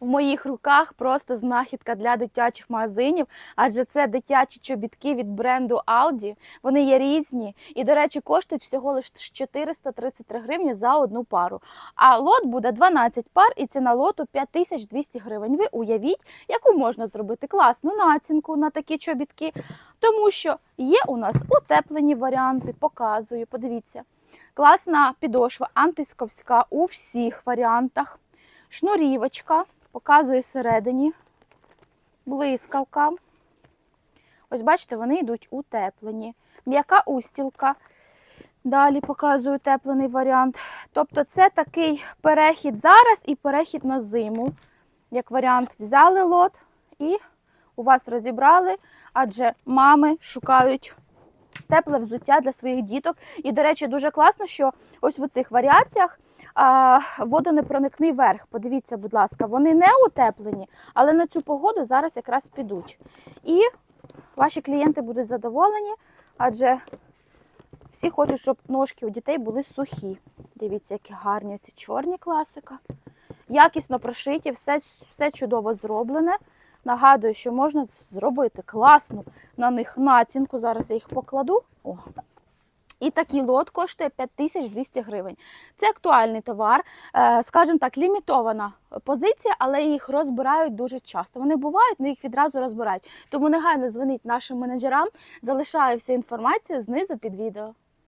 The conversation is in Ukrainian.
в моїх руках просто знахідка для дитячих магазинів, адже це дитячі чобітки від бренду Aldi. Вони є різні і, до речі, коштують всього лише 433 гривні за одну пару. А лот буде 12 пар, і ціна лоту 5200 гривень. Ви уявіть, яку можна зробити класну націнку на такі чобітки, тому що є у нас утеплені варіанти. Показую, подивіться. Класна підошва антисковська у всіх варіантах. Шнурівочка, показую всередині, блискавка. Ось бачите, вони йдуть утеплені. М'яка устілка. Далі показую утеплений варіант. Тобто це такий перехід зараз і перехід на зиму. Як варіант, взяли лот і у вас розібрали, адже мами шукають тепле взуття для своїх діток. І, до речі, дуже класно, що ось в цих варіаціях водонепроникний верх. Подивіться, будь ласка, вони не утеплені, але на цю погоду зараз якраз підуть. І ваші клієнти будуть задоволені, адже всі хочуть, щоб ножки у дітей були сухі. Дивіться, які гарні ці чорні класика. Якісно прошиті, все, все чудово зроблене. Нагадую, що можна зробити класну на них націнку. Зараз я їх покладу. О. І такий лот коштує 5200 гривень. Це актуальний товар, е, скажімо так, лімітована позиція, але їх розбирають дуже часто. Вони бувають, але їх відразу розбирають. Тому негайно дзвоніть нашим менеджерам, залишаю всю інформацію знизу під відео.